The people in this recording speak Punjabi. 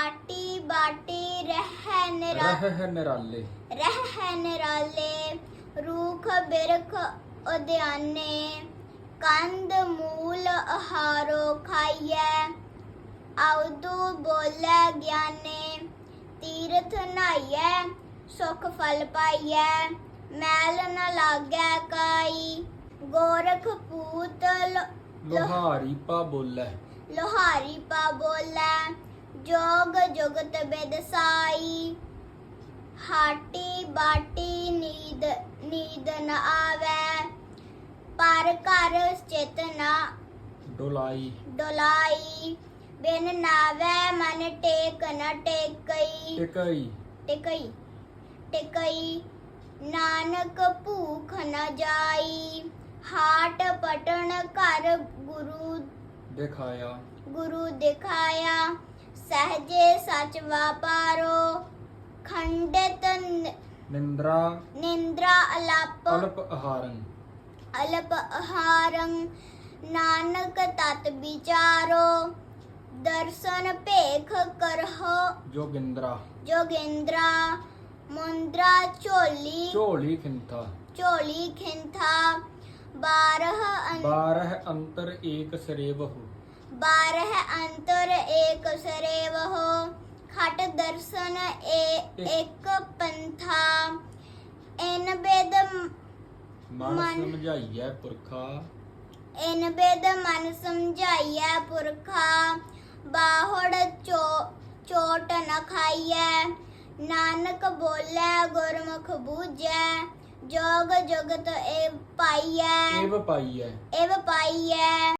ਹਾਟੀ ਬਾਟੀ ਰਹਿ ਨਿਰਾ ਰਹਿ ਨਿਰਾਲੇ ਰਹਿ ਨਿਰਾਲੇ ਰੂਖ ਬਿਰਖ ਉਦਿਆਨੇ ਕੰਦ ਮੂਲ ਆਹਾਰੋ ਖਾਈਐ ਆਉਦੂ ਬੋਲੇ ਗਿਆਨੇ ਤੀਰਥ ਨਾਈਐ ਸੁਖ ਫਲ ਪਾਈਐ ਮੈਲ ਨ ਲਾਗੈ ਕਾਈ ਗੋਰਖ ਪੂਤ ਲ- ਲੋਹਾਰੀ ਪਾ ਬੋਲੇ। ਲੋਹਾਰੀ ਪਾ ਬੋਲੇ ਜੋਗ ਜੁਗਤ ਬਿਦ ਸਾਈ। ਹਾਟੀ ਬਾਟੀ ਨੀਂਦ ਨੀਂਦ ਨ ਆਵੇ। ਪਰ ਘਰ ਚਿਤ ਨਾ ਡੋਲਾਈ। ਡੋਲਾਈ। ਬਿਨ ਨਾਵੇ ਮਨ ਟੇਕ ਨ ਟੇਕਈ। ਟਿਕਈ। ਟਿਕਈ। ਟਿਕਈ। ਨਾਨਕ ਭੂਖ ਨ ਜਾਈ। ਹਾਟ ਪਟਣ ਘਰ ਗੁਰੂ ਦਿਖਾਇਆ। ਗੁਰੂ ਦਿਖਾਇਆ। ਸਹਜੇ ਸਚ ਵਾਪਾਰੋ ਖੰਡਿਤ ਨ- ਨਿੰਦਰਾ ਨਿੰਦਰਾ ਅਲਪ ਅਲਪ ਆਹਾਰਨ ਅਲਪ ਆਹਾਰੰ ਨਾਨਕ ਤਤ ਵਿਚਾਰੋ ਦਰਸ਼ਨ ਭੇਖ ਕਰਹੁ। ਜੋਗਿੰਦਰਾ। ਜੋਗਿੰਦਰਾ ਮੁੰਦਰਾ ਝੋਲੀ ਝੋਲੀ ਖਿੰਥਾ। ਝੋਲੀ ਖਿੰਥਾ ਬਾਰਹ ਅੰ- ਬਾਰਹ ਅੰਤਰ ਏਕ ਸਰੇ ਬਾਰਹ ਅੰਤਰ ਏਕ ਸਰੇਵਹੁ ਖਟ ਦਰਸ਼ਨ ਏ ਇੱਕ ਪੰਥਾ। ਇਨ ਬੇਦ ਮਨ ਮਨ- ਸਮਝਾਈਐ ਪੁਰਖਾ। ਇਨ ਬੇਦ ਮਨ ਸਮਝਾਈਐ ਪੁਰਖਾ। ਬਾਹੜ ਚੋਟ ਨ ਖਾਈਐ। ਨਾਨਕ ਬੋਲੇ ਗੁਰਮੁਖ ਬੂਝੈ। ਜੋਗ ਜੁਗਤ ਏ ਪਾਈਐ। ਏਵ ਪਾਈਐ। ਏਵ ਪਾਈਐ।